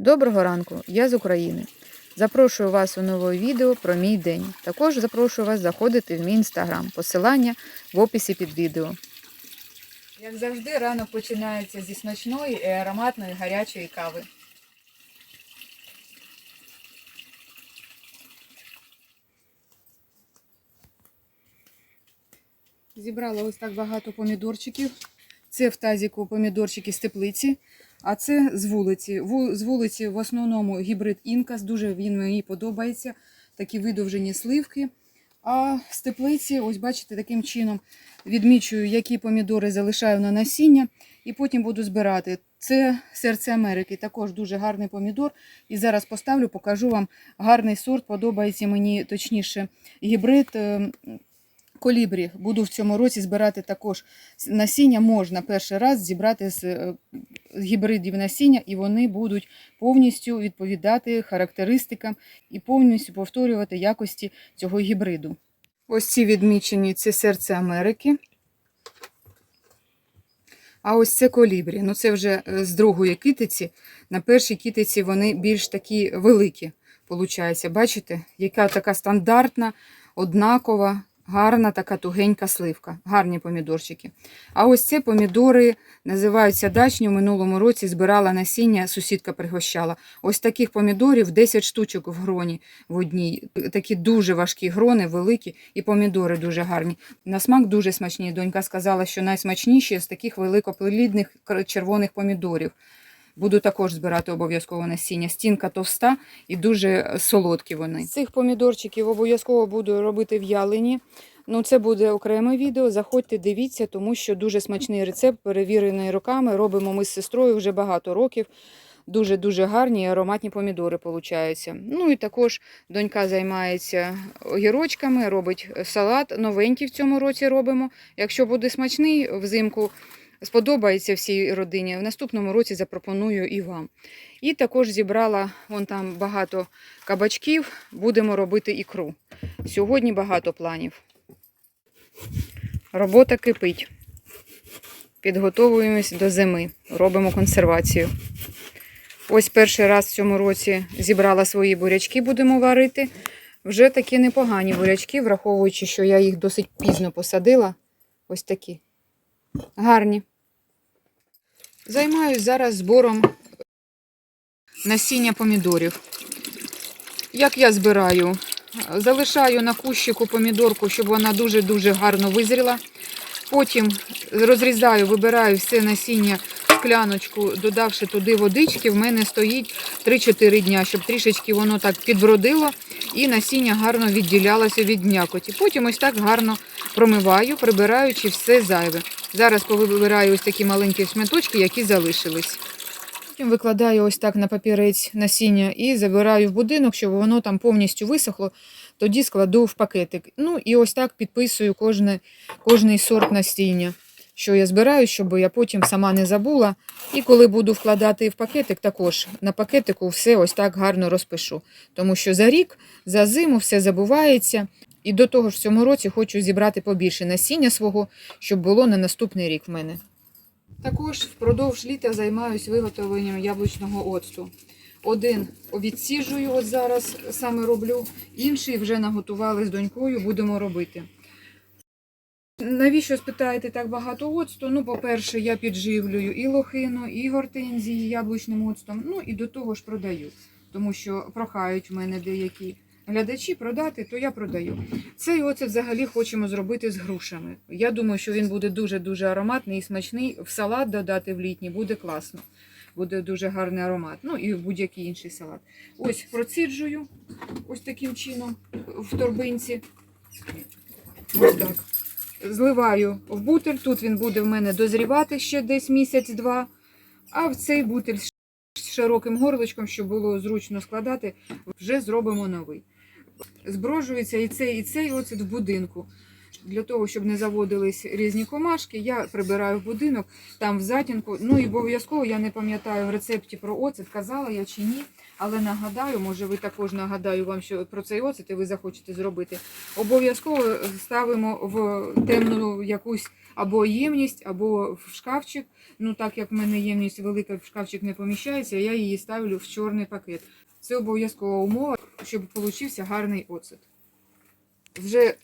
Доброго ранку, я з України. Запрошую вас у нове відео про мій день. Також запрошую вас заходити в мій інстаграм. Посилання в описі під відео. Як завжди, ранок починається зі смачної і ароматної гарячої кави. Зібрала ось так багато помідорчиків. Це в тазіку помідорчики з теплиці, а це з вулиці. З вулиці в основному гібрид інкас, дуже він мені подобається. Такі видовжені сливки. А з теплиці, ось бачите, таким чином відмічую, які помідори залишаю на насіння, і потім буду збирати. Це серце Америки, також дуже гарний помідор. І зараз поставлю, покажу вам гарний сорт. Подобається мені точніше гібрид е, колібрі. Буду в цьому році збирати також насіння. Можна перший раз зібрати з е, гібридів насіння, і вони будуть повністю відповідати характеристикам і повністю повторювати якості цього гібриду. Ось ці відмічені це серце Америки. А ось це колібрі. Ну це вже е, з другої китиці. На першій китиці вони більш такі великі. Получається, бачите, яка така стандартна, однакова, гарна така тугенька сливка. Гарні помідорчики. А ось це помідори називаються дачні. В минулому році збирала насіння, сусідка пригощала. Ось таких помідорів 10 штучок в гроні в одній. Такі дуже важкі грони, великі, і помідори дуже гарні. На смак дуже смачні. Донька сказала, що найсмачніші з таких великоплідних червоних помідорів. Буду також збирати обов'язково насіння. Стінка товста і дуже солодкі вони. З цих помідорчиків обов'язково буду робити в'ялені. Ну, це буде окреме відео. Заходьте, дивіться, тому що дуже смачний рецепт, перевірений роками. Робимо ми з сестрою вже багато років. Дуже-дуже гарні ароматні помідори получаються. Ну і також донька займається огірочками, робить салат. Новенький в цьому році робимо. Якщо буде смачний взимку, сподобається всій родині. В наступному році запропоную і вам. І також зібрала вон там багато кабачків, будемо робити ікру. Сьогодні багато планів. Робота кипить. Підготовуємось до зими, робимо консервацію. Ось перший раз в цьому році зібрала свої бурячки, будемо варити. Вже такі непогані бурячки, враховуючи, що я їх досить пізно посадила. Ось такі. Гарні. Займаюсь зараз збором насіння помідорів. Як я збираю? Залишаю на кущику помідорку, щоб вона дуже-дуже гарно визріла. Потім розрізаю, вибираю все насіння скляночку, додавши туди водички, в мене стоїть 3-4 дня, щоб трішечки воно так підбродило і насіння гарно відділялося від м'якоті. Потім ось так гарно промиваю, прибираючи все зайве. Зараз повибираю ось такі маленькі шматочки, які залишились. Потім викладаю ось так на папірець насіння і забираю в будинок, щоб воно там повністю висохло. Тоді складу в пакетик. Ну і ось так підписую кожне, кожний сорт насіння, що я збираю, щоб я потім сама не забула. І коли буду вкладати в пакетик, також на пакетику все ось так гарно розпишу. Тому що за рік, за зиму все забувається. І до того ж в цьому році хочу зібрати побільше насіння свого, щоб було на наступний рік в мене. Також впродовж літа займаюся виготовленням яблучного оцту. Один відсіжую, от зараз саме роблю, інший вже наготували з донькою, будемо робити. Навіщо спитаєте так багато оцту? Ну, по-перше, я підживлюю і лохину, і гортензії яблучним оцтом, ну і до того ж продаю, тому що прохають в мене деякі глядачі продати, то я продаю. Цей оцет взагалі хочемо зробити з грушами. Я думаю, що він буде дуже-дуже ароматний і смачний. В салат додати в літній буде класно. Буде дуже гарний аромат. Ну і будь-який інший салат. Ось проціджую ось таким чином в торбинці. Ось так. Зливаю в бутиль. Тут він буде в мене дозрівати ще десь місяць-два. А в цей бутиль з широким горличком, щоб було зручно складати, вже зробимо новий. Зброжується і цей, і цей оцет в будинку. для того, щоб не заводились різні комашки, я прибираю в будинок, там в затінку. Ну і обов'язково я не пам'ятаю в рецепті про оцет, казала я чи ні. Але нагадаю, може ви також нагадаю вам, що про цей оцет і ви захочете зробити. Обов'язково ставимо в темну якусь або ємність, або в шкафчик. Ну так як в мене ємність велика, в шкафчик не поміщається, я її ставлю в чорний пакет. Це обов'язкова умова, щоб получився гарний оцет. Вже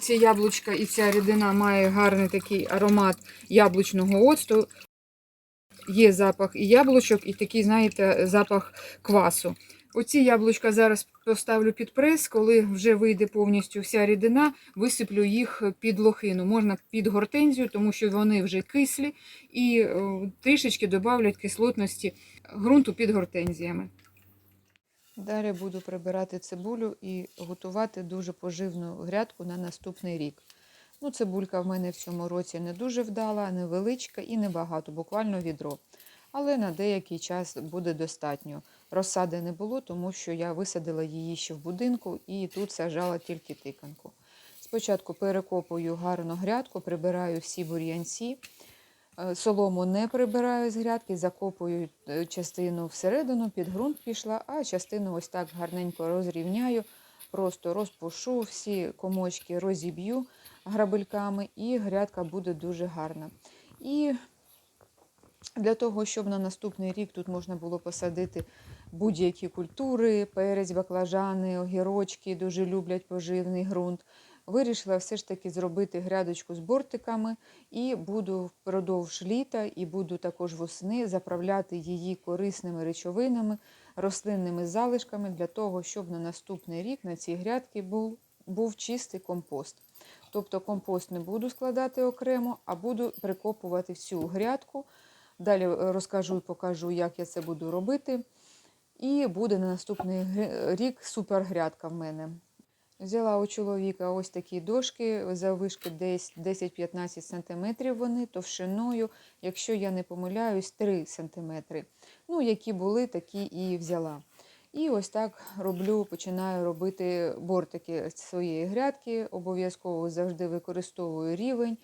ці яблучка і ця рідина має гарний такий аромат яблучного оцту. Є запах і яблучок, і такий, знаєте, запах квасу. Оці яблучка зараз поставлю під прес, коли вже вийде повністю вся рідина, висиплю їх під лохину. Можна під гортензію, тому що вони вже кислі і е, трішечки додавлять кислотності ґрунту під гортензіями. Далі буду прибирати цибулю і готувати дуже поживну грядку на наступний рік. Ну, цибулька в мене в цьому році не дуже вдала, невеличка і небагато, буквально відро. Але на деякий час буде достатньо. Розсади не було, тому що я висадила її ще в будинку і тут сажала тільки тиканку. Спочатку перекопую гарно грядку, прибираю всі бур'янці. Е, Солому не прибираю з грядки, закопую е, частину всередину, під ґрунт пішла, а частину ось так гарненько розрівняю, просто розпушу всі комочки, розіб'ю грабельками, і грядка буде дуже гарна. І для того, щоб на наступний рік тут можна було посадити будь-які культури, перець, баклажани, огірочки, дуже люблять поживний ґрунт. Вирішила все ж таки зробити грядочку з бортиками і буду впродовж літа, і буду також восени заправляти її корисними речовинами, рослинними залишками для того, щоб на наступний рік на цій грядці був, був чистий компост. Тобто компост не буду складати окремо, а буду прикопувати всю грядку. Далі е, розкажу і покажу, як я це буду робити. І буде на наступний рік супергрядка в мене. Взяла у чоловіка ось такі дошки, заввишки десь 10-15 см вони товщиною, якщо я не помиляюсь, 3 см. Ну, які були, такі і взяла. І ось так роблю, починаю робити бортики своєї грядки. Обов'язково завжди використовую рівень.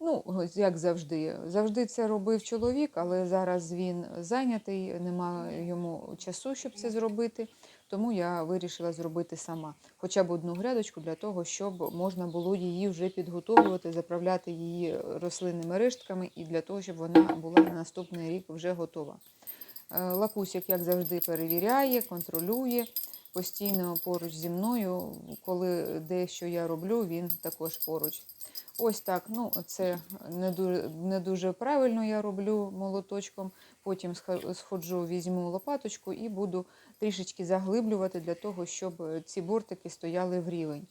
Ну, ось як завжди. Завжди це робив чоловік, але зараз він зайнятий, немає йому часу, щоб це зробити. Тому я вирішила зробити сама хоча б одну грядочку для того, щоб можна було її вже підготовлювати, заправляти її рослинними рештками, і для того, щоб вона була на наступний рік вже готова. Е, як завжди, перевіряє, контролює. Постійно поруч зі мною, коли дещо я роблю, він також поруч. Ось так. Ну, це не дуже, не дуже правильно я роблю молоточком. Потім сходжу, візьму лопаточку і буду трішечки заглиблювати для того, щоб ці бортики стояли в рівень.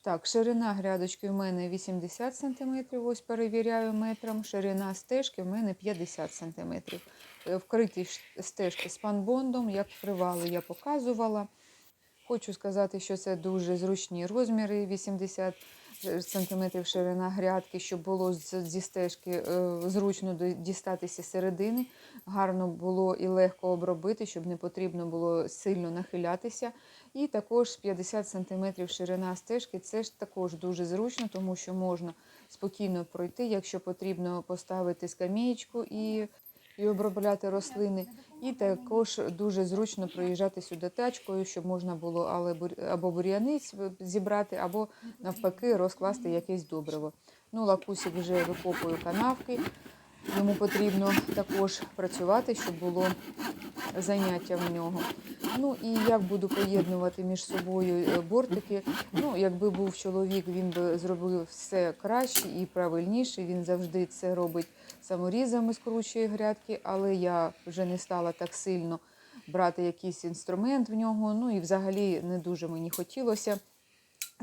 Так, ширина грядочки в мене 80 см, ось перевіряю метром. Ширина стежки в мене 50 см. Вкриті ш- стежки спанбондом, як вкривали, я показувала. Хочу сказати, що це дуже зручні розміри 80 см ширина грядки, щоб було зі стежки е, зручно дістатися середини. Гарно було і легко обробити, щоб не потрібно було сильно нахилятися. І також 50 см ширина стежки це ж також дуже зручно, тому що можна спокійно пройти, якщо потрібно поставити скамеєчку і, і обробляти рослини. І також дуже зручно проїжджати сюди тачкою, щоб можна було або бур'яниць зібрати, або навпаки розкласти якесь добриво. Ну, лакусик вже викопує канавки. Йому потрібно також працювати, щоб було заняття в нього. Ну і як буду поєднувати між собою е, бортики. Ну, якби був чоловік, він би зробив все краще і правильніше. Він завжди це робить саморізами, скручує грядки, але я вже не стала так сильно брати якийсь інструмент в нього. Ну і взагалі не дуже мені хотілося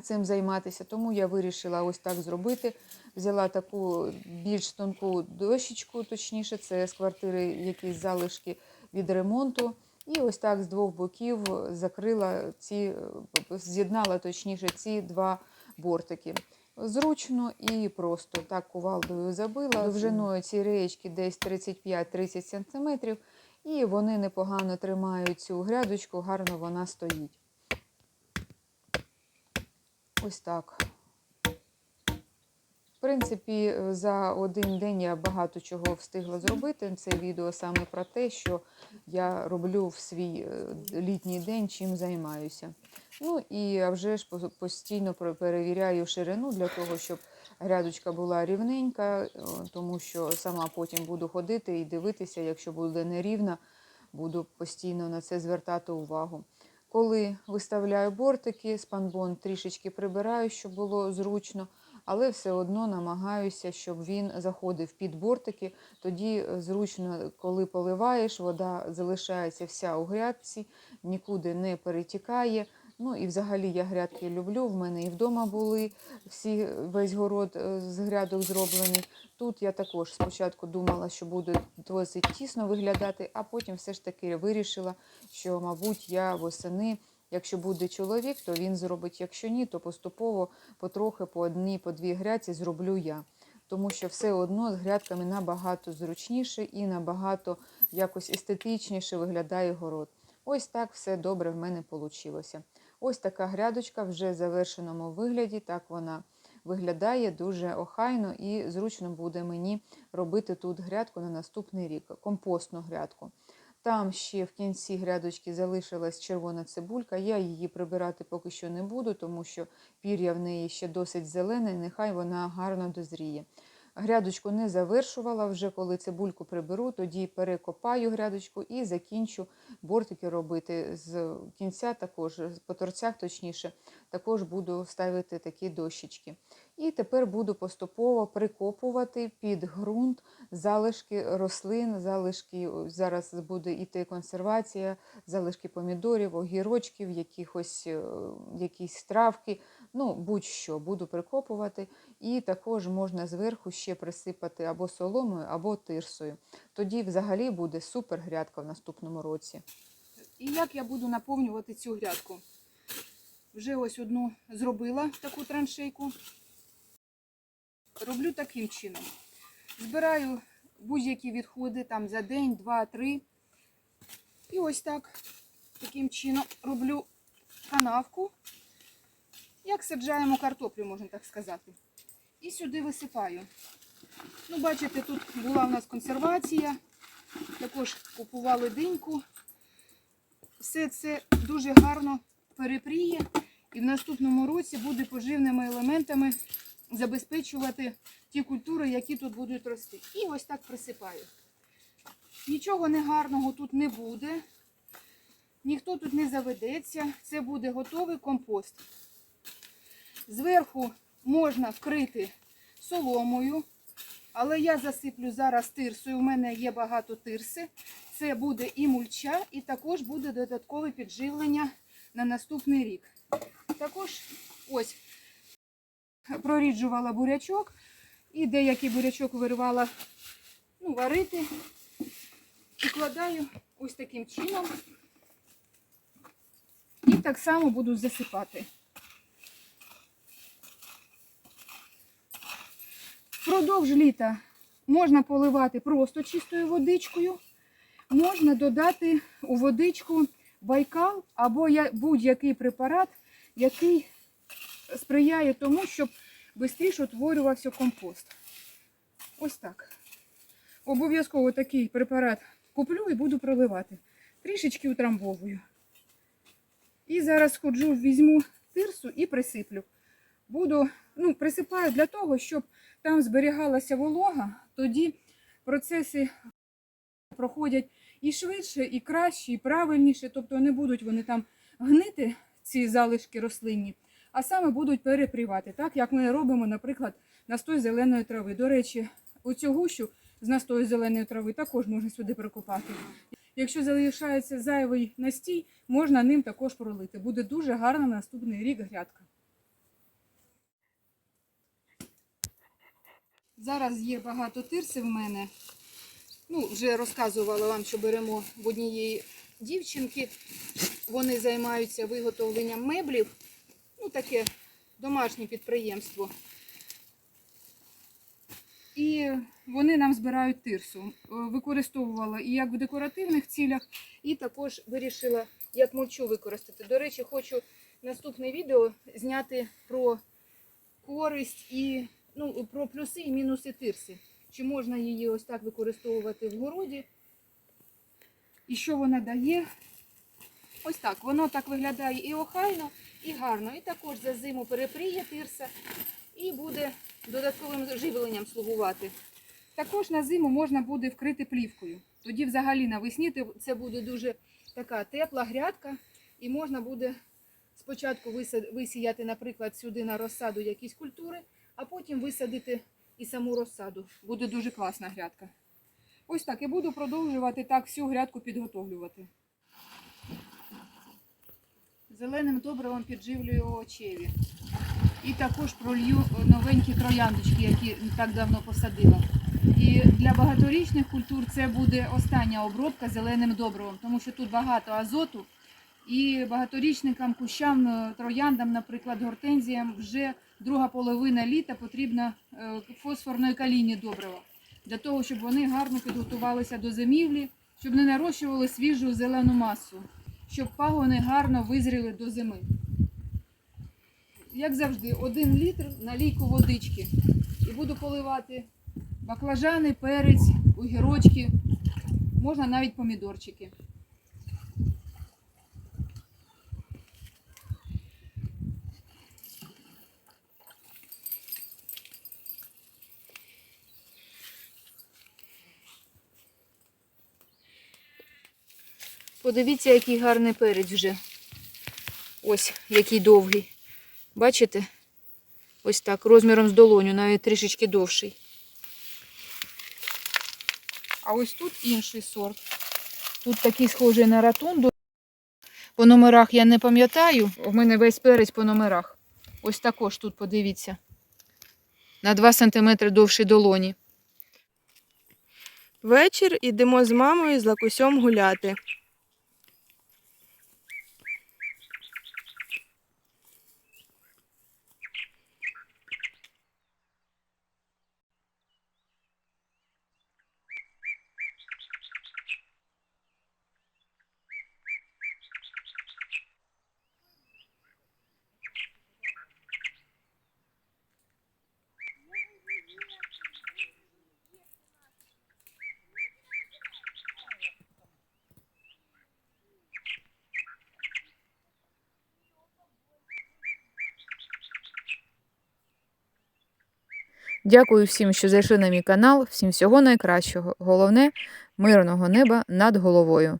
цим займатися, тому я вирішила ось так зробити. Взяла таку більш тонку дощечку, точніше, це з квартири якісь залишки від ремонту. І ось так з двох боків закрила ці, з'єднала точніше ці два бортики. Зручно і просто так кувалдою забила. Довжиною ці реєчки десь 35-30 см, і вони непогано тримають цю грядочку, гарно вона стоїть. Ось так. В принципі, е, за один день я багато чого встигла зробити. Це відео саме про те, що я роблю в свій е, літній день, чим займаюся. Ну і вже ж постійно перевіряю ширину для того, щоб грядочка була рівненька, е, тому що сама потім буду ходити і дивитися, якщо буде нерівна, буду постійно на це звертати увагу. Коли виставляю бортики, спанбон трішечки прибираю, щоб було зручно, але все одно намагаюся, щоб він заходив під бортики. Тоді е, зручно, коли поливаєш, вода залишається вся у грядці, нікуди не перетікає. Ну і взагалі я грядки люблю. В мене і вдома були всі весь город е, з грядок зроблений. Тут я також спочатку думала, що буде досить тісно виглядати, а потім все ж таки вирішила, що, мабуть, я восени, якщо буде чоловік, то він зробить. Якщо ні, то поступово потрохи по одній, по дві грядці зроблю я. Тому що все одно з грядками набагато зручніше і набагато якось естетичніше виглядає город. Ось так все добре в мене вийшло. Ось така грядочка вже в завершеному вигляді. Так вона виглядає дуже охайно і зручно буде мені робити тут грядку на наступний рік, компостну грядку. Там ще в кінці грядочки залишилась червона цибулька. Я її прибирати поки що не буду, тому що пір'я в неї ще досить зелене, нехай вона гарно дозріє. Грядочку не завершувала, вже коли цибульку приберу, тоді перекопаю грядочку і закінчу бортики робити з кінця, також по торцях, точніше, також буду ставити такі дощечки. І тепер буду поступово прикопувати під ґрунт залишки рослин, залишки зараз буде іти консервація, залишки помідорів, огірочків, якихось е, якісь травки. Ну, будь-що буду прикопувати. І також можна зверху ще присипати або соломою, або тирсою. Тоді взагалі буде супер грядка в наступному році. І як я буду наповнювати цю грядку? Вже ось одну зробила таку траншейку. Роблю таким чином. Збираю будь-які відходи там за день, два, три. І ось так, таким чином роблю канавку. Як саджаємо картоплю, можна так сказати. І сюди висипаю. Ну, бачите, тут була у нас консервація. Також купували диньку все це дуже гарно перепріє і в наступному році буде поживними елементами забезпечувати ті культури, які тут будуть рости. І ось так присипаю. Нічого негарного тут не буде, ніхто тут не заведеться, це буде готовий компост. Зверху можна вкрити соломою, але я засиплю зараз тирсою. У мене є багато тирси. Це буде і мульча, і також буде додаткове підживлення на наступний рік. Також ось проріджувала бурячок і деякий бурячок виривала ну, варити і кладаю ось таким чином. І так само буду засипати. Впродовж літа можна поливати просто чистою водичкою. Можна додати у водичку байкал або будь-який препарат, який сприяє тому, щоб швидше утворювався компост. Ось так. Обов'язково такий препарат куплю і буду проливати. Трішечки утрамбовую. І зараз ходжу, візьму тирсу і присиплю. Буду, ну, присипаю для того, щоб там зберігалася волога, тоді процеси проходять і швидше, і краще, і правильніше. Тобто не будуть вони там гнити, ці залишки рослинні, а саме будуть перепрівати, так як ми робимо, наприклад, настой зеленої трави. До речі, оцю гущу з настою зеленої трави також можна сюди прикопати. Якщо залишається зайвий настій, можна ним також пролити. Буде дуже гарна наступний рік грядка. Зараз є багато тирси в мене. Ну, вже розказувала вам, що беремо в однієї дівчинки. Вони займаються виготовленням меблів. Ну, таке домашнє підприємство. І вони нам збирають тирсу. Е, Використовувала і як в декоративних цілях, і також вирішила як мульчу використати. До речі, хочу наступне відео зняти про користь і ну, про плюси і мінуси тирси. Чи можна її ось так використовувати в городі? І що вона дає? Ось так. Воно так виглядає і охайно, і гарно. І також за зиму перепріє тирса і буде додатковим живленням слугувати. Також на зиму можна буде вкрити плівкою. Тоді взагалі навесні це буде дуже така тепла грядка, і можна буде спочатку висіяти, наприклад, сюди на розсаду якісь культури, а потім висадити і саму розсаду. Буде дуже класна грядка. Ось так і буду продовжувати так всю грядку підготовлювати. Зеленим добривом підживлюю овочеві. І також пролью новенькі трояндочки, які так давно посадила. І для багаторічних культур це буде остання обробка зеленим добривом, тому що тут багато азоту. І багаторічникам, кущам, е, трояндам, наприклад, гортензіям, вже друга половина літа потрібна е, фосфорної калійні добрива. Для того, щоб вони гарно підготувалися до зимівлі, щоб не нарощували свіжу зелену масу, щоб пагони гарно визріли до зими. Як завжди, один літр на лійку водички. І буду поливати баклажани, перець, огірочки, можна навіть помідорчики. Подивіться, який гарний перець вже. Ось який довгий. Бачите? Ось так, розміром з долоню, навіть трішечки довший. А ось тут інший сорт. Тут такий схожий на ратунду. По номерах я не пам'ятаю. У мене весь перець по номерах. Ось також тут подивіться. На 2 см довший долоні. Вечір ідемо з мамою з лакусем гуляти. Дякую всім, що зайшли на мій канал. Всім всього найкращого. Головне мирного неба над головою.